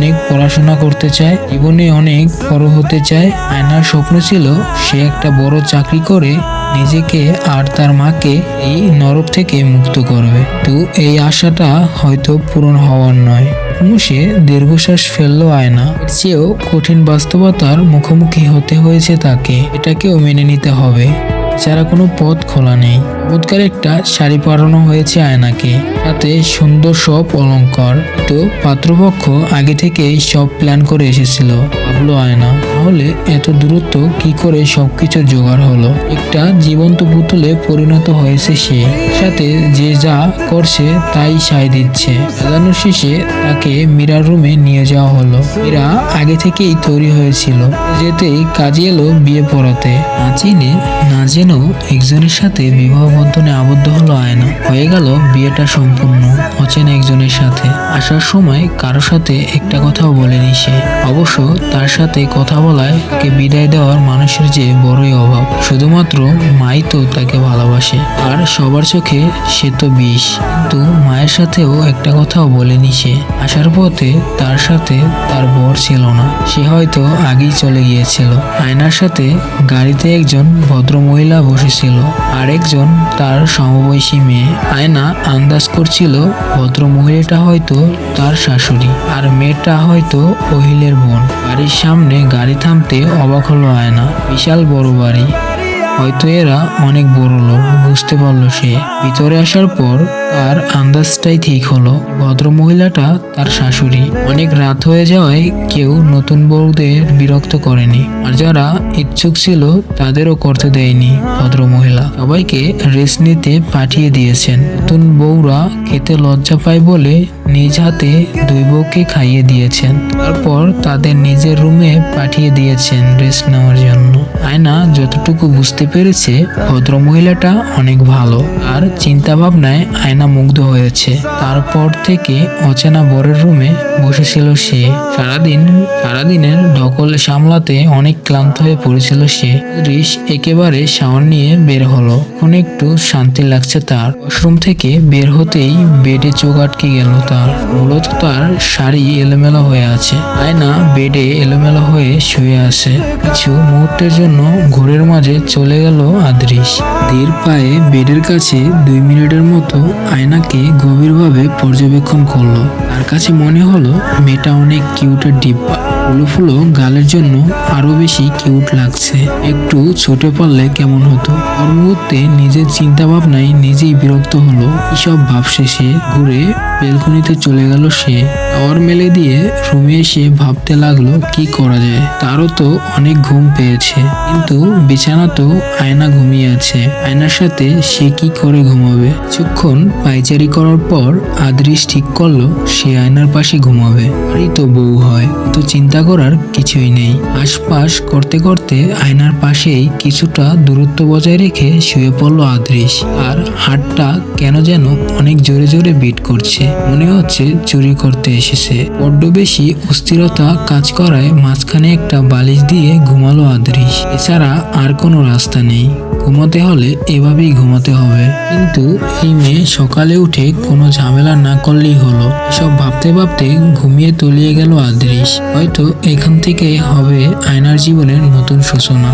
অনেক পড়াশোনা করতে চায়, জীবনে অনেক বড় হতে চায়, আয়নার স্বপ্ন ছিল সে একটা বড় চাকরি করে নিজেকে আর তার মাকে এই নরক থেকে মুক্ত করবে। তো এই আশাটা হয়তো পূরণ হওয়ার নয়। সে দীর্ঘশ্বাস ফেলল আয়না। চেয়েও কঠিন বাস্তবতার মুখোমুখি হতে হয়েছে তাকে। এটাকেও মেনে নিতে হবে। যারা কোনো পথ খোলা নেই। চমৎকার একটা শাড়ি পরানো হয়েছে আয়নাকে। তাতে সুন্দর সব অলংকার। তো পাত্রপক্ষ আগে থেকেই সব প্ল্যান করে এসেছিল। ভাবলো আয়না, তাহলে এত দূরত্ব কি করে সবকিছু জোগাড় হলো? একটা জীবন্ত পুতুলে পরিণত হয়েছে সে। সাথে যে যা করছে তাই সায় দিচ্ছে। সাজানোর শেষে তাকে মীরার রুমে নিয়ে যাওয়া হলো। মীরা আগে থেকেই তৈরি হয়েছিল। যেতেই কাজে এলো বিয়ে পড়াতে। না চিনে, না জেনেও একজনের সাথে বিবাহ বন্ধনে আবদ্ধ হলো আয়না। হয়ে গেল বিয়েটা সম্পূর্ণ, অচেনা একজনের সাথে। আসার সময় কারোর সাথে একটা কথাও বলেনি সে। অবশ্য তার সাথে কথা বলায় কে বিদায় দেওয়ার মানুষের যে বড়ই অভাব। শুধুমাত্র মাই তো তাকে ভালোবাসে। আর সবার চোখে সে তো বিষ। কিন্তু মায়ের সাথেও একটা কথাও বলেনি সে। আসার পথে তার সাথে তার বর ছিল না। সে হয়তো আগেই চলে গিয়েছিল। আয়নার সাথে গাড়িতে একজন ভদ্র মহিলা বসেছিল। আরেকজন তার সমবয়সী মেয়ে আয়না আন্দাজ করছিল ভদ্র মহিলাটা হয়তো তার শাশুড়ি আর মেয়েটা হয়তো অহিলের বোন। বাড়ির সামনে গাড়ি থামতে অবাক হলো আয়না। বিশাল বড় বাড়ি। হয়তো এরা অনেক বড় লোক, বুঝতে পারল সে। ভিতরে আসার পর তার আন্দাজটাই ঠিক হলো। ভদ্র মহিলাটা তার শাশুড়ি। অনেক রাত হয়ে যাওয়ায় কেউ নতুন বউদের বিরক্ত করেনি। আর যারা ইচ্ছুক ছিল, তাদেরও করতে দেয়নি ভদ্র মহিলা সবাইকে রেস্ট নিতে পাঠিয়ে দিয়েছেন। নতুন বউরা খেতে লজ্জা পায় বলে নিজ হাতে দুই বউকে খাইয়ে দিয়েছেন। তারপর তাদের নিজের রুমে পাঠিয়ে দিয়েছেন রেস্ট নেওয়ার জন্য। আয়না যতটুকু বুঝতে পেরেছে ভদ্র মহিলাটা অনেক ভালো। আর চিন্তা ভাবনায় আয়না মুগ্ধ হয়েছে। তারপর থেকে অচেনা বরের রুমে বসেছিল সে। সারাদিন, সারাদিনের ঢকল সামলাতে অনেক ক্লান্ত হয়ে পড়েছিল সে। রিস একেবারে শাওয়ার নিয়ে বের হলো। এখন একটু শান্তি লাগছে তার। ওয়াশরুম থেকে বের হতেই বেডে চোখ আটকে গেল তার। মূলত তার শাড়ি এলোমেলো হয়ে আছে। আয়না বেডে এলোমেলো হয়ে শুয়ে আছে। কিছু মুহূর্তের জন্য ঘোরের মাঝে চলে গেল আদৃশ ধীর পায়ে বেডের কাছে দুই মিনিটের মতো আয়নাকে গভীরভাবে পর্যবেক্ষণ করল। তার কাছে মনে হলো, মেয়েটা অনেক কিউটের ডিব্বা। ফুলো ফুলো গালের জন্য আরও বেশি কিউট লাগছে। একটু ছুটে পড়লে কেমন হতো? ওর মুহূর্তে নিজের চিন্তা ভাবনায় নিজেই বিরক্ত হলো। এসব ভাব সে ঘুরে বেলকনিতে চলে গেল সে। টাওয়ার মেলে দিয়ে রুমে এসে ভাবতে লাগল, কি করা যায়? তারও তো অনেক ঘুম পেয়েছে। কিন্তু বিছানা তো আয়না ঘুমিয়ে আছে। আয়নার সাথে সে কি করে ঘুমাবে? কিছুক্ষণ পাইচারি করার পর আদৃশ ঠিক করল, সে আয়নার পাশে ঘুমাবে। আরই তো বউ হয়, তো চিন্তা করার কিছুই নেই। আশপাশ করতে করতে আয়নার পাশেই কিছুটা দূরত্ব বজায় রেখে শুয়ে পড়ল আদৃশ আর হাটটা কেন যেন অনেক জোরে জোরে বিট করছে। মনে হচ্ছে চুরি করতে এসেছে। বড্ড বেশি অস্থিরতা কাজ করায় মাঝখানে একটা বালিশ দিয়ে ঘুমালো আদৃশ এছাড়া আর কোনো রাস্তা নেই। ঘুমাতে হলে এভাবেই ঘুমাতে হবে। কিন্তু এই মেয়ে সকালে উঠে কোনো ঝামেলা না করলেই হলো। সব ভাবতে ভাবতে ঘুমিয়ে তলিয়ে গেল আদৃশ হয়তো এখান থেকে হবে আয়নার জীবনের নতুন সূচনা।